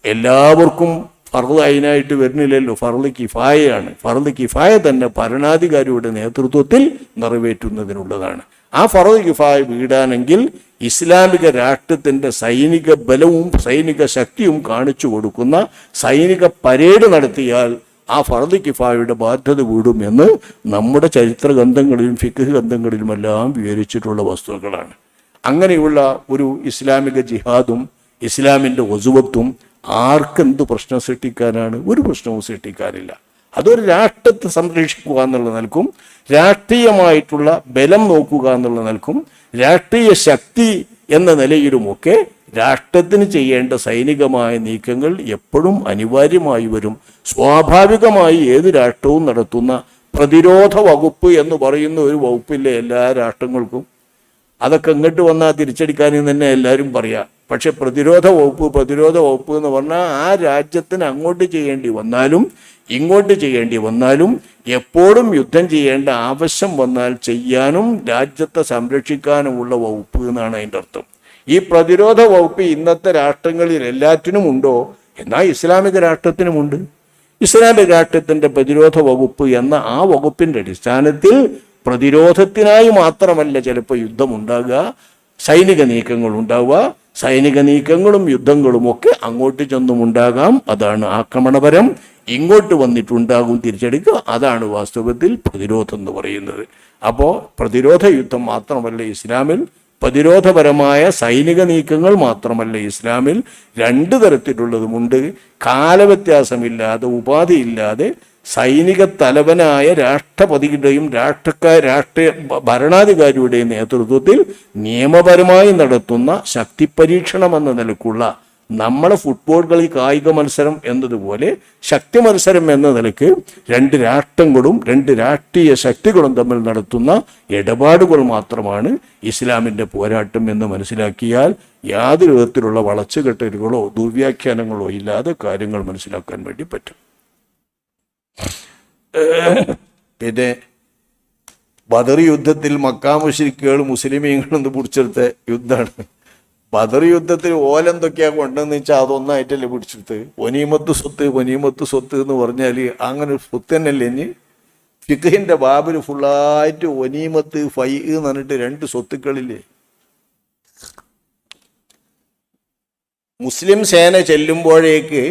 എല്ലാവർക്കും ഫർൾ അതിനായിട്ട് വരുന്നില്ലല്ലോ. ഫർൾ കിഫായയാണ്. ഫർൾ കിഫായ തന്നെ ഭരണാധികാരിയുടെ നേതൃത്വത്തിൽ നിറവേറ്റുന്നതിനുള്ളതാണ്. ആ ഫറദ് കിഫായ വീടാണെങ്കിൽ ഇസ്ലാമിക രാഷ്ട്രത്തിന്റെ സൈനിക ബലവും സൈനിക ശക്തിയും കാണിച്ചു കൊടുക്കുന്ന സൈനിക പരേഡ് നടത്തിയാൽ ആ ഫറദ് കിഫായയുടെ ബാധ്യത വീടും എന്ന് നമ്മുടെ ചരിത്ര ഗ്രന്ഥങ്ങളിലും ഫിഖ് ഗ്രന്ഥങ്ങളിലുമെല്ലാം വിവരിച്ചിട്ടുള്ള വസ്തുക്കളാണ്. അങ്ങനെയുള്ള ഒരു ഇസ്ലാമിക ജിഹാദും ഇസ്ലാമിന്റെ ഒസുവത്തും ആർക്കെന്ത് പ്രശ്നം സൃഷ്ടിക്കാനാണ്? ഒരു പ്രശ്നവും സൃഷ്ടിക്കാനില്ല. അതൊരു രാഷ്ട്രത്തെ സംരക്ഷിക്കുക എന്നുള്ള നിലക്കും രാഷ്ട്രീയമായിട്ടുള്ള ബലം നോക്കുക എന്നുള്ള നിലക്കും രാഷ്ട്രീയ ശക്തി എന്ന നിലയിലുമൊക്കെ രാഷ്ട്രത്തിന് ചെയ്യേണ്ട സൈനികമായ നീക്കങ്ങൾ എപ്പോഴും അനിവാര്യമായി വരും. സ്വാഭാവികമായി ഏത് രാഷ്ട്രവും നടത്തുന്ന പ്രതിരോധ വകുപ്പ് എന്ന് പറയുന്ന ഒരു വകുപ്പില്ലേ എല്ലാ രാഷ്ട്രങ്ങൾക്കും? അതൊക്കെ ഇങ്ങോട്ട് വന്നാൽ തിരിച്ചടിക്കാനെന്ന് തന്നെ എല്ലാവരും പറയാം. പക്ഷെ പ്രതിരോധ വകുപ്പ് പ്രതിരോധ വകുപ്പ് എന്ന് പറഞ്ഞാൽ ആ രാജ്യത്തിന് അങ്ങോട്ട് ചെയ്യേണ്ടി വന്നാലും ഇങ്ങോട്ട് ചെയ്യേണ്ടി വന്നാലും എപ്പോഴും യുദ്ധം ചെയ്യേണ്ട ആവശ്യം വന്നാൽ ചെയ്യാനും രാജ്യത്തെ സംരക്ഷിക്കാനുമുള്ള വകുപ്പ് എന്നാണ് അതിന്റെ അർത്ഥം. ഈ പ്രതിരോധ വകുപ്പ് ഇന്നത്തെ രാഷ്ട്രങ്ങളിൽ എല്ലാറ്റിനും ഉണ്ടോ? എന്നാൽ ഇസ്ലാമിക രാഷ്ട്രത്തിനുമുണ്ട് ഇസ്ലാമിക രാഷ്ട്രത്തിന്റെ പ്രതിരോധ വകുപ്പ് എന്ന ആ വകുപ്പിന്റെ അടിസ്ഥാനത്തിൽ പ്രതിരോധത്തിനായി മാത്രമല്ല ചിലപ്പോൾ യുദ്ധമുണ്ടാകുക സൈനിക നീക്കങ്ങൾ ഉണ്ടാവുക സൈനിക നീക്കങ്ങളും യുദ്ധങ്ങളും ഒക്കെ അങ്ങോട്ട് ചെന്നും ഉണ്ടാകാം. അതാണ് ആക്രമണപരം. ഇങ്ങോട്ട് വന്നിട്ടുണ്ടാകും തിരിച്ചെടുക്കുക. അതാണ് വാസ്തവത്തിൽ പ്രതിരോധം എന്ന് പറയുന്നത്. അപ്പോൾ പ്രതിരോധ യുദ്ധം മാത്രമല്ല ഇസ്ലാമിൽ പ്രതിരോധപരമായ സൈനിക നീക്കങ്ങൾ മാത്രമല്ല ഇസ്ലാമിൽ. രണ്ട് തരത്തിലുള്ളതുമുണ്ട്. കാലവ്യത്യാസമില്ലാതെ ഉപാധിയില്ലാതെ സൈനിക തലവനായ രാഷ്ട്രപതിയുടെയും രാഷ്ട്രക്കാർ രാഷ്ട്രീയ ഭരണാധികാരിയുടെയും നേതൃത്വത്തിൽ നിയമപരമായി നടത്തുന്ന ശക്തി പരീക്ഷണം എന്ന നിലക്കുള്ള നമ്മളെ ഫുട്ബോൾ കളി കായിക മത്സരം എന്നതുപോലെ ശക്തി മത്സരം എന്ന നിലയ്ക്ക് രണ്ട് രാഷ്ട്രങ്ങളും രണ്ട് രാഷ്ട്രീയ ശക്തികളും തമ്മിൽ നടത്തുന്ന ഇടപാടുകൾ മാത്രമാണ് ഇസ്ലാമിന്റെ പോരാട്ടം എന്ന് മനസ്സിലാക്കിയാൽ യാതൊരു വിധത്തിലുള്ള വളച്ചുകെട്ടലുകളോ ദുർവ്യാഖ്യാനങ്ങളോ ഇല്ലാതെ കാര്യങ്ങൾ മനസ്സിലാക്കാൻ വേണ്ടി പറ്റും. പിന്നെ ബദർ യുദ്ധത്തിൽ മക്കാമുഷിരിക്കുകൾ മുസ്ലിമീങ്ങളെന്ന് പിടിച്ചെടുത്ത യുദ്ധമാണ്. ബദർ യുദ്ധത്തിൽ ഓലെന്തൊക്കെയാ കൊണ്ടെന്ന് വെച്ചാൽ അതൊന്നായിട്ടല്ലേ പിടിച്ചെടുത്ത്. ഒനീമത്ത് സ്വത്ത് ഒനീമത്ത് സ്വത്ത് എന്ന് പറഞ്ഞാൽ അങ്ങനെ ഒരു സ്വത്ത് തന്നെയല്ലേ ഇനി. ഫിഖിന്റെ ബാബിൽ ഫുള്ളായിട്ട് ഒനീമത്ത് ഫൈ എന്ന് പറഞ്ഞിട്ട് രണ്ട് സ്വത്തുക്കളില്ലേ. മുസ്ലിം സേന ചെല്ലുമ്പോഴേക്ക്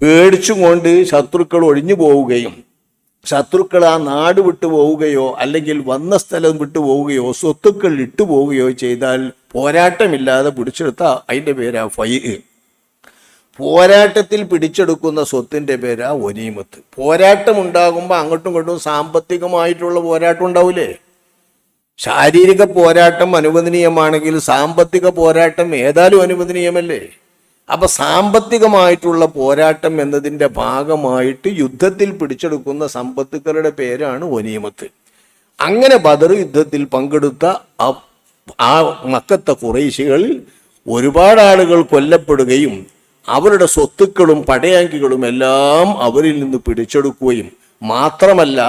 പേടിച്ചും കൊണ്ട് ശത്രുക്കൾ ഒഴിഞ്ഞു പോവുകയും ശത്രുക്കൾ ആ നാട് വിട്ടു പോവുകയോ അല്ലെങ്കിൽ വന്ന സ്ഥലം വിട്ടു പോവുകയോ സ്വത്തുക്കൾ ഇട്ടു പോവുകയോ ചെയ്താൽ പോരാട്ടമില്ലാതെ പിടിച്ചെടുത്ത അതിന്റെ പേരാ ഫൈ. പോരാട്ടത്തിൽ പിടിച്ചെടുക്കുന്ന സ്വത്തിന്റെ പേരാ ഒനീമത്ത്. പോരാട്ടം ഉണ്ടാകുമ്പോൾ അങ്ങോട്ടും ഇങ്ങോട്ടും സാമ്പത്തികമായിട്ടുള്ള പോരാട്ടം ഉണ്ടാവില്ലേ ശാരീരിക പോരാട്ടം അനുവദനീയമാണെങ്കിൽ സാമ്പത്തിക പോരാട്ടം ഏതായാലും അനുവദനീയമല്ലേ? അപ്പൊ സാമ്പത്തികമായിട്ടുള്ള പോരാട്ടം എന്നതിന്റെ ഭാഗമായിട്ട് യുദ്ധത്തിൽ പിടിച്ചെടുക്കുന്ന സമ്പത്തുക്കളുടെ പേരാണ് ഒനീമത്ത്. അങ്ങനെ ബദർ യുദ്ധത്തിൽ പങ്കെടുത്ത ആ- ആ മക്കത്തെ കുറേശികളിൽ ഒരുപാട് ആളുകൾ കൊല്ലപ്പെടുകയും അവരുടെ സ്വത്തുക്കളും പടയാങ്കികളും എല്ലാം അവരിൽ നിന്ന് പിടിച്ചെടുക്കുകയും മാത്രമല്ല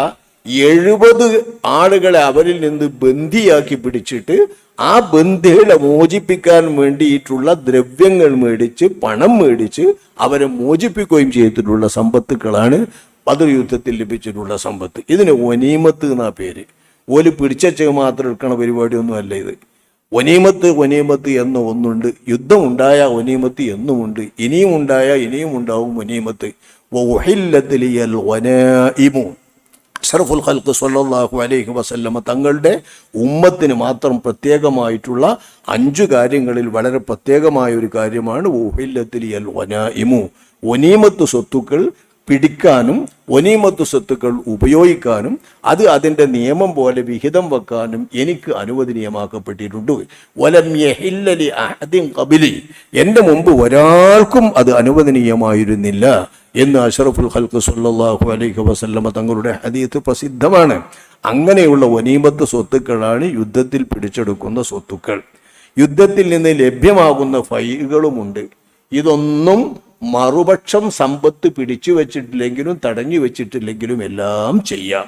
എഴുപത് ആളുകളെ അവരിൽ നിന്ന് ബന്ദിയാക്കി പിടിച്ചിട്ട് ആ ബന്ധികളെ മോചിപ്പിക്കാൻ വേണ്ടിയിട്ടുള്ള ദ്രവ്യങ്ങൾ മേടിച്ച് പണം മേടിച്ച് അവരെ മോചിപ്പിക്കുകയും ചെയ്തിട്ടുള്ള സമ്പത്തുക്കളാണ് ബദർ യുദ്ധത്തിൽ ലഭിച്ചിട്ടുള്ള സമ്പത്ത്. ഇതിന് ഒനീമത്ത് എന്നാ പേര്. ഓൽ പിടിച്ചു മാത്രം എടുക്കണ പരിപാടിയൊന്നും അല്ല ഇത്. ഒനീമത്ത് ഒനീമത്ത് എന്ന ഒന്നുണ്ട്. യുദ്ധം ഉണ്ടായ ഒനീമത്ത് എന്നുമുണ്ട്. ഇനിയും ഉണ്ടായ ഇനിയും ഉണ്ടാവും ഒനീമത്ത്. വഹില്ലത്തിലിയൽ വനായിമു അഷറഫുൽ ഖൽക്ക് സല്ലല്ലാഹു അലൈഹി വസല്ലമ തങ്ങളുടെ ഉമ്മത്തിന് മാത്രം പ്രത്യേകമായിട്ടുള്ള അഞ്ചു കാര്യങ്ങളിൽ വളരെ പ്രത്യേകമായ ഒരു കാര്യമാണ് ഊഹില്ലത്തിലിയൽ വനായിമു ഒനീമത്ത് സ്വത്തുക്കൾ പിടിക്കാനും ഒനീമത്ത് സ്വത്തുക്കൾ ഉപയോഗിക്കാനും അത് അതിന്റെ നിയമം പോലെ വിഹിതം വെക്കാനും എനിക്ക് അനുവദനീയമാക്കപ്പെട്ടിട്ടുണ്ട്. വലം യഹില്ലലി അഹദിൻ കബിലി എന്റെ മുമ്പ് ഒരാൾക്കും അത് അനുവദനീയമായിരുന്നില്ല. എന്ന് അഷറഫുൽ ഖൽക്ക് സല്ലല്ലാഹു അലൈഹി വസല്ലമ തങ്ങളുടെ ഹദീത്ത് പ്രസിദ്ധമാണ്. അങ്ങനെയുള്ള ഒനീമത്ത് സ്വത്തുക്കളാണ് യുദ്ധത്തിൽ പിടിച്ചെടുക്കുന്ന സ്വത്തുക്കൾ. യുദ്ധത്തിൽ നിന്ന് ലഭ്യമാകുന്ന ഫൈകളുമുണ്ട് ഇതൊന്നും മറുപക്ഷം സമ്പത്ത് പിടിച്ചു വച്ചിട്ടില്ലെങ്കിലും തടഞ്ഞു വെച്ചിട്ടില്ലെങ്കിലും എല്ലാം ചെയ്യാം.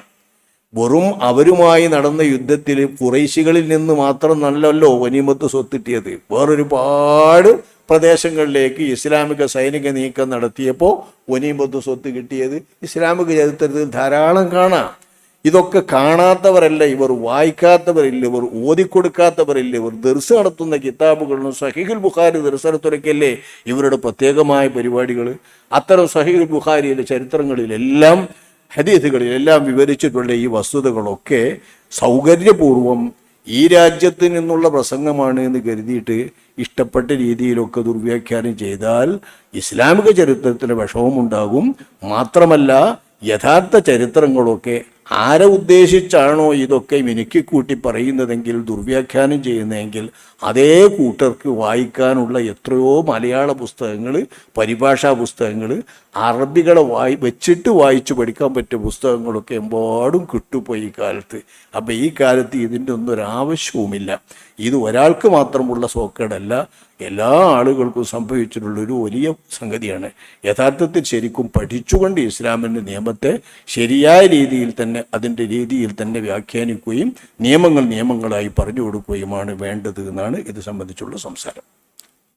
വെറും അവരുമായി നടന്ന യുദ്ധത്തിൽ കുറേശികളിൽ നിന്ന് മാത്രം നല്ലല്ലോ വനീമത്ത് സ്വത്തിട്ടിയത് വേറൊരുപാട് പ്രദേശങ്ങളിലേക്ക് ഇസ്ലാമിക സൈനിക നീക്കം നടത്തിയപ്പോൾ ഒനീമത്ത് സ്വത്ത് കിട്ടിയത് ഇസ്ലാമിക ചരിത്രത്തിൽ ധാരാളം കാണാം. ഇതൊക്കെ കാണാത്തവരല്ല ഇവർ വായിക്കാത്തവരില്ല ഇവർ ഓതിക്കൊടുക്കാത്തവരില്ല ഇവർ. ദർസ് നടത്തുന്ന കിതാബുകളിലും സഹിഹുൽ ബുഖാരി ദർശനത്തുരക്കല്ലേ ഇവരുടെ പ്രത്യേകമായ പരിപാടികൾ. അത്തരം സഹിഹുൽ ബുഖാരിയിലെ ചരിത്രങ്ങളിലെല്ലാം ഹദീസുകളിലെല്ലാം വിവരിച്ചിട്ടുള്ള ഈ വസ്തുതകളൊക്കെ സൗകര്യപൂർവം ഈ രാജ്യത്ത് നിന്നുള്ള പ്രസംഗമാണ് എന്ന് കരുതിയിട്ട് ഇഷ്ടപ്പെട്ട രീതിയിലൊക്കെ ദുർവ്യാഖ്യാനം ചെയ്താൽ ഇസ്ലാമിക ചരിത്രത്തിന് വിഷമമുണ്ടാകും. മാത്രമല്ല യഥാർത്ഥ ചരിത്രങ്ങളൊക്കെ ആരെ ഉദ്ദേശിച്ചാണോ ഇതൊക്കെ മിനുക്കിക്കൂട്ടി പറയുന്നതെങ്കിൽ ദുർവ്യാഖ്യാനം ചെയ്യുന്നതെങ്കിൽ അതേ കൂട്ടർക്ക് വായിക്കാനുള്ള എത്രയോ മലയാള പുസ്തകങ്ങൾ പരിഭാഷാ പുസ്തകങ്ങൾ അറബികളെ വായി വെച്ചിട്ട് വായിച്ചു പഠിക്കാൻ പറ്റിയ പുസ്തകങ്ങളൊക്കെ എമ്പാടും കിട്ടുപോയി ഈ കാലത്ത്. അപ്പം ഈ കാലത്ത് ഇതിന്റെ ഒന്നും ഒരാവശ്യവുമില്ല ഇത് ഒരാൾക്ക് മാത്രമുള്ള സോക്കേടല്ല എല്ലാ ആളുകൾക്കും സംഭവിച്ചിട്ടുള്ള ഒരു വലിയ സംഗതിയാണ്. യഥാർത്ഥത്തിൽ ശരിക്കും പഠിച്ചുകൊണ്ട് ഇസ്ലാമിന്റെ നിയമത്തെ ശരിയായ രീതിയിൽ തന്നെ അതിന്റെ രീതിയിൽ തന്നെ വ്യാഖ്യാനിക്കുകയും നിയമങ്ങൾ നിയമങ്ങളായി പറഞ്ഞു കൊടുക്കുകയുമാണ് വേണ്ടത് എന്നാണ് ഇത് സംബന്ധിച്ചുള്ള സംസാരം.